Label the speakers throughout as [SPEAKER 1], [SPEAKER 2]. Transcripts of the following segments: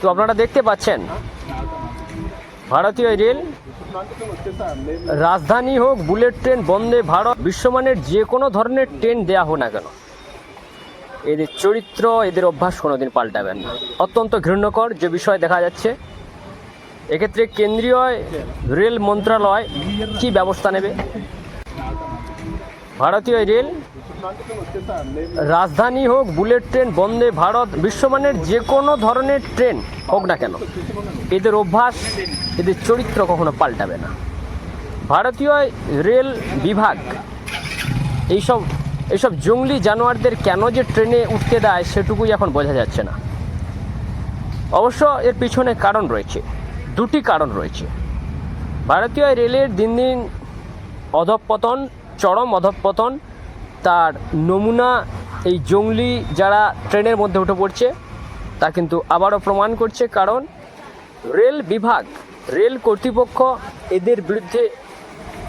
[SPEAKER 1] তো আপনারা দেখতে পাচ্ছেন। ভারতীয় রেল রাজধানী হোক, বুলেট ট্রেন, বন্দে ভারত, বিশ্বমানের যে কোনো ধরনের ট্রেন দেয়া হোক না কেন, এদের চরিত্র, এদের অভ্যাস কোনোদিন পাল্টাবেন না। অত্যন্ত ঘৃণ্যকর যে বিষয় দেখা যাচ্ছে। এক্ষেত্রে কেন্দ্রীয় রেল মন্ত্রণালয় কি ব্যবস্থা নেবে? ভারতীয় রেল রাজধানী হোক, বুলেট ট্রেন, বন্দে ভারত, বিশ্বমানের যে কোনো ধরনের ট্রেন হোক না কেন, এদের অভ্যাস, এদের চরিত্র কখনো পাল্টাবে না। ভারতীয় রেল বিভাগ, এইসব এইসব জঙ্গলি জানোয়ারদের কেন যে ট্রেনে উঠতে দেয়, সেটুকুই এখন বোঝা যাচ্ছে না। অবশ্য এর পিছনে কারণ রয়েছে, দুটি কারণ রয়েছে। ভারতীয় রেলের দিন দিন অধঃপতন, চরম অধঃপতন তার নমুনা, এই জঙ্গলি যারা ট্রেনের মধ্যে উঠে পড়ছে, তা কিন্তু আবারও প্রমাণ করছে কারণ রেল বিভাগ, রেল কর্তৃপক্ষ এদের বিরুদ্ধে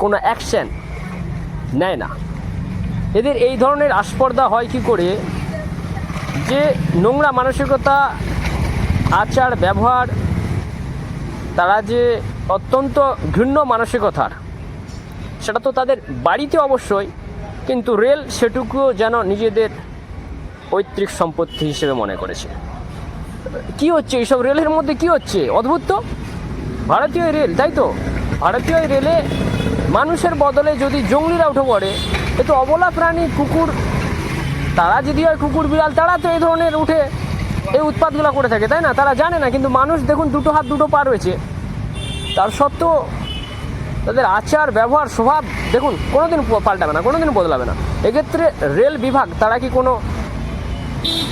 [SPEAKER 1] কোনো অ্যাকশন নেয় না। এদের এই ধরনের আস্পর্ধা হয় কি করে? যে নোংরা মানসিকতা, আচার, ব্যবহার, তারা যে অত্যন্ত ঘৃণ্য মানসিকতার, সেটা তো তাদের বাড়িতে অবশ্যই কিন্তু রেল সেটুকুও যেন নিজেদের পৈতৃক সম্পত্তি হিসেবে মনে করেছে। কি হচ্ছে? এইসব রেলের মধ্যে কি হচ্ছে? অদ্ভুত তো। ভারতীয় রেল, তাই তো? ভারতীয় রেলে মানুষের বদলে যদি জঙ্গলিরা উঠে পড়ে, এ তো অবলা প্রাণী, কুকুর, তারা যদি হয় কুকুর, বিড়াল, তারা তো এই ধরনের উঠে এই উৎপাতগুলো করে থাকে, তাই না? তারা জানে না, কিন্তু মানুষ দেখুন দুটো হাত দুটো পা রয়েছে। তার সত্ত্বেও তাদের আচার, ব্যবহার, স্বভাব, দেখুন, কোনোদিন পাল্টাবে না, কোনোদিন বদলাবে না। এক্ষেত্রে রেল বিভাগ, তারা কি কোনো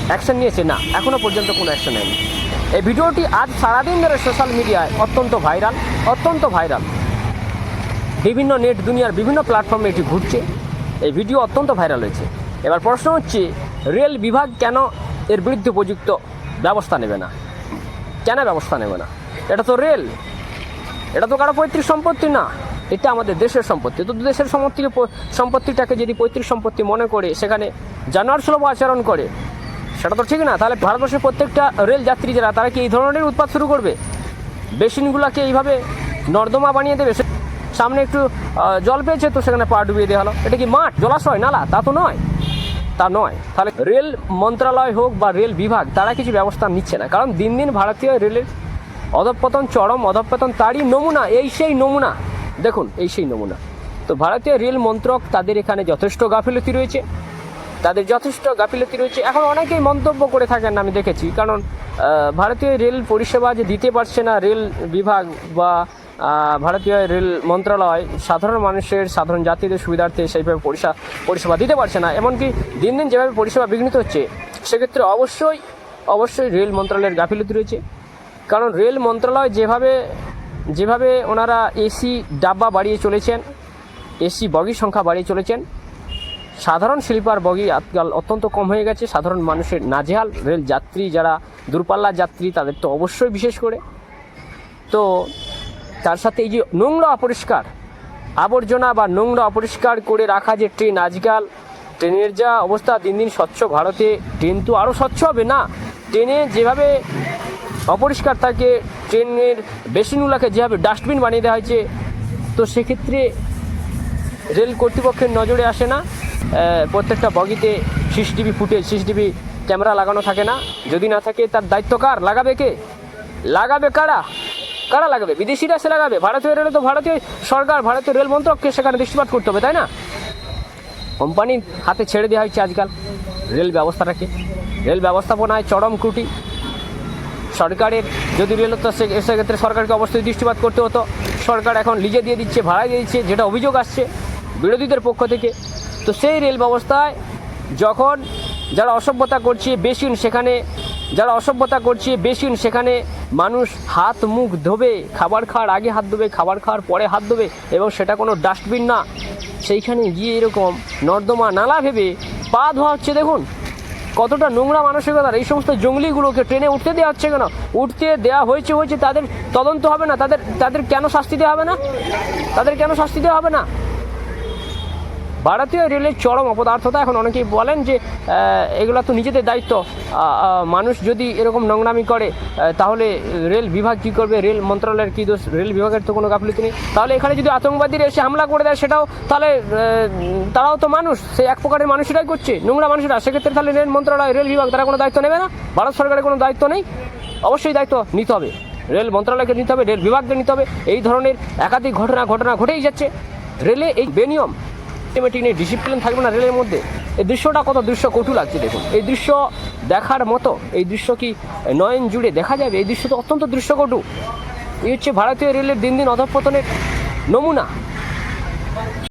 [SPEAKER 1] অ্যাকশন নিয়েছে? না এখনও পর্যন্ত কোনো অ্যাকশন নেয়নি। এই ভিডিওটি আজ সারাদিন ধরে সোশ্যাল মিডিয়ায় অত্যন্ত ভাইরাল অত্যন্ত ভাইরাল বিভিন্ন নেট দুনিয়ার বিভিন্ন প্ল্যাটফর্মে এটি ঘুরছে। এই ভিডিও অত্যন্ত ভাইরাল হয়েছে। এবার প্রশ্ন হচ্ছে, রেল বিভাগ কেন এর বিরুদ্ধে উপযুক্ত ব্যবস্থা নেবে না? কেন ব্যবস্থা নেবে না? এটা তো রেল। এটা তো কারও পৈতৃক সম্পত্তি না। এটা আমাদের দেশের সম্পত্তি। তো দেশের সম্পত্তি সম্পত্তিটাকে যদি পৈতৃক সম্পত্তি মনে করে, সেখানে জানোয়ার সুলভ আচরণ করে, সেটা তো ঠিক না। তাহলে ভারতবর্ষের প্রত্যেকটা রেল যাত্রী যারা, তারা কি এই ধরনের উৎপাদ শুরু করবে? বেসিনগুলোকে এইভাবে নর্দমা বানিয়ে দেবে? সামনে একটু জল পেয়েছে তো সেখানে পা ডুবিয়ে দেওয়া হলো। এটা কি মাঠ? জলাশয়? নালা? তা তো নয়। তা নয়। তাহলে রেল মন্ত্রণালয় হোক বা রেল বিভাগ, তারা কিছু ব্যবস্থা নিচ্ছে না। কারণ দিন দিন ভারতীয় রেলের অধঃপতন চরম, অধঃপতন তারই নমুনা, এই সেই নমুনা। দেখুন, এই সেই নমুনা। তো ভারতীয় রেল মন্ত্রক তাদের এখানে যথেষ্ট গাফিলতি রয়েছে। তাদের যথেষ্ট গাফিলতি রয়েছে। এখন অনেকেই মন্তব্য করে থাকেন, আমি দেখেছি। কারণ ভারতীয় রেল পরিষেবা যে দিতে পারছে না রেল বিভাগ বা ভারতীয় রেল মন্ত্রণালয়, সাধারণ মানুষের, সাধারণ যাত্রীদের সুবিধার্থে সেইভাবে পরিষেবা পরিষেবা দিতে পারছে না। এমনকি দিন দিন যেভাবে পরিষেবা বিঘ্নিত হচ্ছে, সেক্ষেত্রে অবশ্যই অবশ্যই রেল মন্ত্রণালয়ের গাফিলতি রয়েছে। কারণ রেল মন্ত্রণালয় যেভাবে যেভাবে ওনারা এসি ডাব্বা বাড়িয়ে চলেছেন এসি বগির সংখ্যা বাড়িয়ে চলেছেন, সাধারণ স্লিপার বগি আজকাল অত্যন্ত কম হয়ে গেছে। সাধারণ মানুষের নাজেহাল রেল যাত্রী যারা দূরপাল্লার যাত্রী, তাদের তো অবশ্যই বিশেষ করে। তো তার সাথে এই যে নোংরা অপরিষ্কার, আবর্জনা বা নোংরা অপরিষ্কার করে রাখা যে ট্রেন আজকাল, ট্রেনের যা অবস্থা, দিন দিন স্বচ্ছ ভারতে, ট্রেন তো আরও স্বচ্ছ হবে না? ট্রেনে যেভাবে অপরিষ্কার থাকে, ট্রেনের বেসিনগুলোকে যেভাবে ডাস্টবিন বানিয়ে দেওয়া হয়েছে, তো সেক্ষেত্রে রেল কর্তৃপক্ষের নজরে আসে না। প্রত্যেকটা বগিতে সিসিটিভি ফুটেজ, সিসিটিভি ক্যামেরা লাগানো থাকে না। যদি না থাকে, তার দায়িত্ব কার? লাগাবে কে? লাগাবে কারা? কারা লাগাবে? বিদেশিরা সে লাগাবে? ভারতীয় রেলে তো ভারতীয় সরকার, ভারতীয় রেল মন্ত্রককে সেখানে দৃষ্টিপাত করতে হবে, তাই না? কোম্পানির হাতে ছেড়ে দেওয়া হয়েছে আজকাল। রেল ব্যবস্থাটাকে। রেল ব্যবস্থাপনায় চরম ত্রুটি। সরকারের, যদি রেল সে সেক্ষেত্রে সরকারকে অবশ্যই দৃষ্টিপাত করতে হতো। সরকার এখন লিজে দিয়ে দিচ্ছে, ভাড়া দিয়ে দিচ্ছে, যেটা অভিযোগ আসছে বিরোধীদের পক্ষ থেকে। তো সেই রেল ব্যবস্থায় যখন যারা অসভ্যতা করছে বেশিন সেখানে, যারা অসভ্যতা করছে বেশিন সেখানে মানুষ হাত মুখ ধোবে, খাবার খাওয়ার আগে হাত ধোবে, খাবার খাওয়ার পরে হাত ধোবে এবং সেটা কোনো ডাস্টবিন না। সেইখানে গিয়ে এরকম নর্দমা নালা ভেবে পা ধোয়া হচ্ছে, দেখুন। কতটা নোংরা মানসিকতার? এই সমস্ত জঙ্গলিগুলোকে ট্রেনে উঠতে দেওয়া হচ্ছে কেন? উঠতে দেওয়া হয়েছে হয়েছে তাদের তদন্ত হবে না। তাদের তাদের কেন শাস্তি দেওয়া হবে না? তাদের কেন শাস্তি দেওয়া হবে না? ভারতীয় রেলের চরম অপদার্থতা, এখন অনেকেই বলেন যে এগুলো তো নিজেদের দায়িত্ব। মানুষ যদি এরকম নোংরামি করে তাহলে রেল বিভাগ কী করবে? রেল মন্ত্রণালয়ের কী দোষ? রেল বিভাগের তো কোনো গাফিলতি নেই। তাহলে এখানে যদি আতঙ্কবাদীরা এসে হামলা করে দেয়, সেটাও তাহলে তারাও তো মানুষ। সেই এক প্রকারের মানুষেরাই করছে, নোংরা মানুষরা। সেক্ষেত্রে তাহলে রেল মন্ত্রণালয়, রেল বিভাগ, তারা কোনো দায়িত্ব নেবে না? ভারত সরকারের কোনো দায়িত্ব নেই? অবশ্যই দায়িত্ব নিতে হবে। রেল মন্ত্রণালয়কে নিতে হবে, রেল বিভাগকে নিতে হবে। এই ধরনের একাধিক ঘটনা ঘটনা ঘটেই যাচ্ছে। রেলে এই বেনিয়ম সিস্টেমেটিক নেই ডিসিপ্লিন থাকবে না রেলের মধ্যে। এই দৃশ্যটা কত দৃশ্য কটু লাগছে দেখুন। এই দৃশ্য দেখার মতো, এই দৃশ্য কি নয়ন জুড়ে দেখা যাবে? এই দৃশ্য তো অত্যন্ত দৃশ্যকটু। এই হচ্ছে ভারতীয় রেলের দিন দিন অধঃপতনের নমুনা।